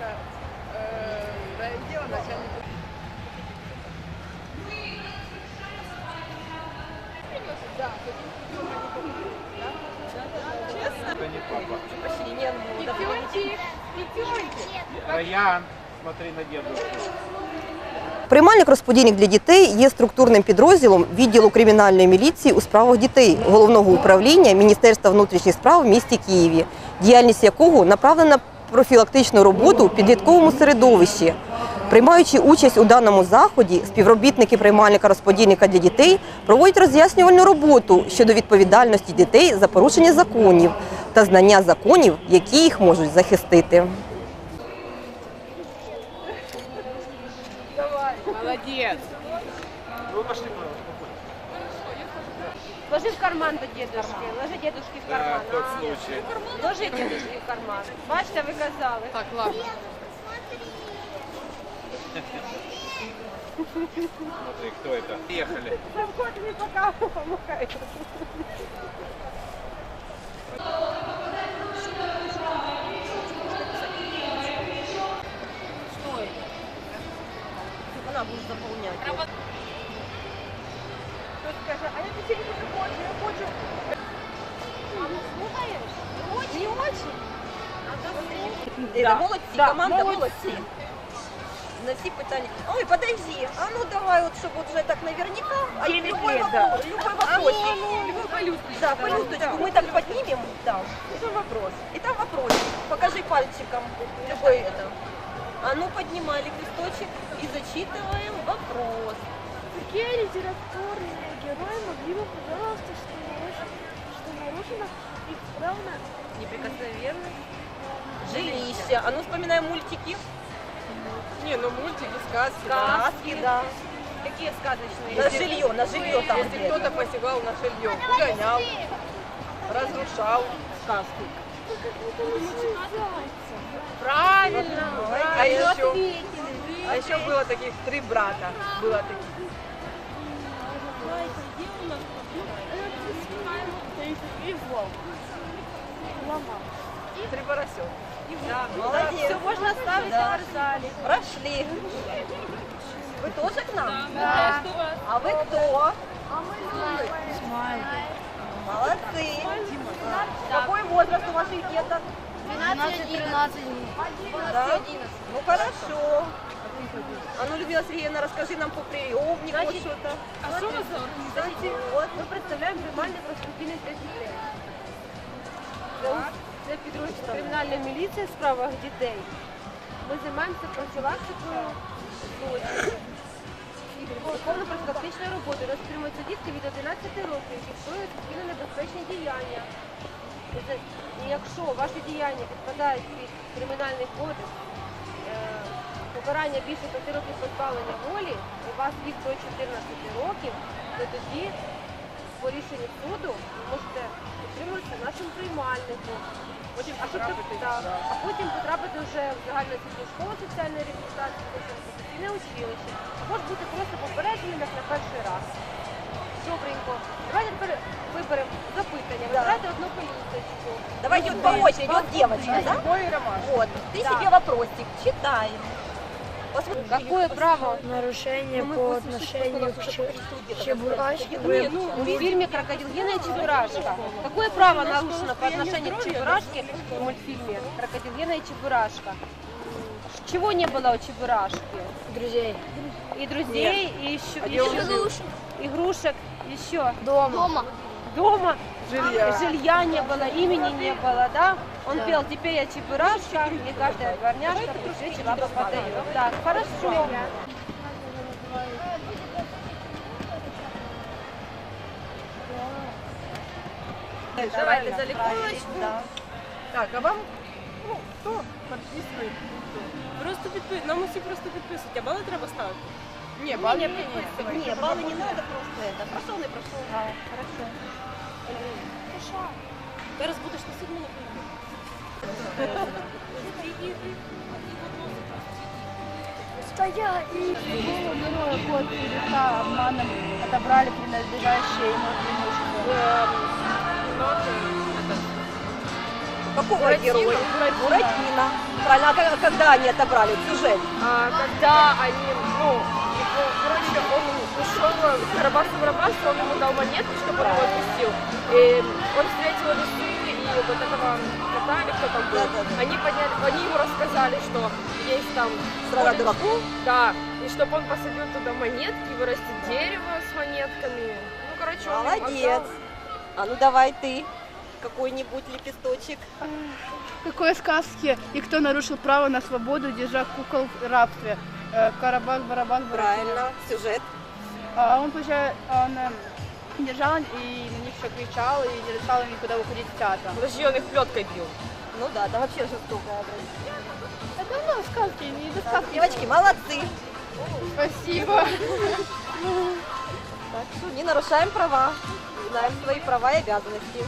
начальника э, райотдела, начальника. Это не папа. Пятюнчик, пятюнчик. Раян, смотри на дедушку. Приймальник-розподільник для дітей є структурним підрозділом відділу кримінальної міліції у справах дітей головного управління Міністерства внутрішніх справ в місті Києві, діяльність якого направлена на профілактичну роботу у підлітковому середовищі. Приймаючи участь у даному заході, співробітники приймальника-розподільника для дітей проводять роз'яснювальну роботу щодо відповідальності дітей за порушення законів та знання законів, які їх можуть захистити. Молодец. Вы пошли, Ложи в карман до дедушки, ложи дедушки в Да, карман. тот А, случай. Ложи дедушки в карман. Бачите, ви казали. Так, ладно. Смотри, кто это? Приехали. Заходили пока помахають. Вона буде заповняти. Хтось каже, а я печеньку не хочу, я хочу. Мама, слухаєш? Не очень? Іра, молодці, да, команда молодці. молодці. На всі питання. Ой, подожди, а ну давай, вот, чтобы вот уже так наверняка. А Девять любой лет, вопрос, да. любой вопрос. Любой полюсточку. Да, полюсточку мы так поднимем, да. Это вопрос. И там вопрос. Покажи пальчиком любой это. А ну поднимали листочек и зачитываем вопрос. Какие литературные герои могли бы пожаловаться, что нарушено, что нарушено их право на Неприкосновенность. Жилище. А ну вспоминаем мультики. Не, ну мультики, сказки. Сказки, да. Какие сказочные? На жилье, на жилье там Если кто-то посягал на жилье, угонял, разрушал сказку. Правильно. А еще. А еще было таких три брата. Было таких. и волк. Ломал. Три поросенка. Да, Молодец. Все можно оставить Да. в вокзале. Прошли. Вы тоже к нам? Да. А вы кто? Молодцы. Какой возраст у ваших деток? 12-13 Да? Ну хорошо. А ну, Людмила Сергеевна, расскажи нам по приемнику Значит, что-то. А что у вас за организація? От ми представляємо приймальник розподільних для дітей. Це, підрозділ кримінальна міліція в справах дітей. Ми займаємося профілактикою злочинів. І виховно-профілактичною роботою розтримуються дітки від 11 років, які вчують суспільно небезпечні діяння. І якщо ваші діяння підпадають під кримінальний кодекс, покарання більше 5 років позбавлення волі, у вас вік до 14 років, то тоді по рішенню суду ви можете отримуватися нашим приймальником. Потім, а, щоб, да, а потім потрапити вже в загальну освітню школу соціальної реабілітації, професійне училище. Ж бути просто попередженим як на перший раз. Добренько. Давайте тепер виберемо запитання. Вибирайте одну політичку. Давайте вот по очереди, вот девочка, да? Мой роман. Вот, ты Да. себе вопросик читаем. Какое право? Нарушение по отношению к Чебурашке. Ну, в фильме «Крокодил Гена» и Чебурашка. Какое право нарушено по отношению к Чебурашке в мультфильме «Крокодил Гена» и Чебурашка»? Чего не было у Чебурашки? Друзей. И друзей, и еще, А еще жил? игрушек, еще Дома. дома. Жилья. Жилья не было, имени не было, да? Он пел «Теперь я Чебурашка», и каждая дворняжка при встрече баба подает. Так, хорошо. Давайте за ликуечку. Да. Так, а вам, ну, хто підписує? Просто підпис... Нам усі просто підписують, а бали треба ставити. Ні, бали Не, ні, ні. не, баллы не надо просто это. Прошел, не прошел. Хорошо. Зараз будеш носити мене. Стоять. Было героя под леса обманом отобрали принадлежащее ему преимущество. Какого героя? Буратино. Правильно, а когда они отобрали сюжет? А, когда они, ну, его, короче, он ушел, Карабас-Барабас, он ему дал монетку, чтобы он его отпустил. И он встретил и вот этого кота, или кто там был. Да-да-да. Они, подняли, они ему рассказали, что есть там Страна дураков? Да, и чтобы он посадил туда монетки, вырастет дерево с монетками. Ну, короче, он Молодец. отдал. А ну давай ты какой-нибудь лепесточек. какой сказки и кто нарушил право на свободу, держа кукол в рабстве? Э, Карабас, Барабас, Правильно, сюжет. А он, получается, он держал и на них все кричал и не решал им никуда уходить в театр. Подожди, он их плеткой бил. Ну да, там вообще жестокая Это давно сказки, не до сказки. Девочки, молодцы. Спасибо. Так что не нарушаем права. Знаем свои права и обязанности.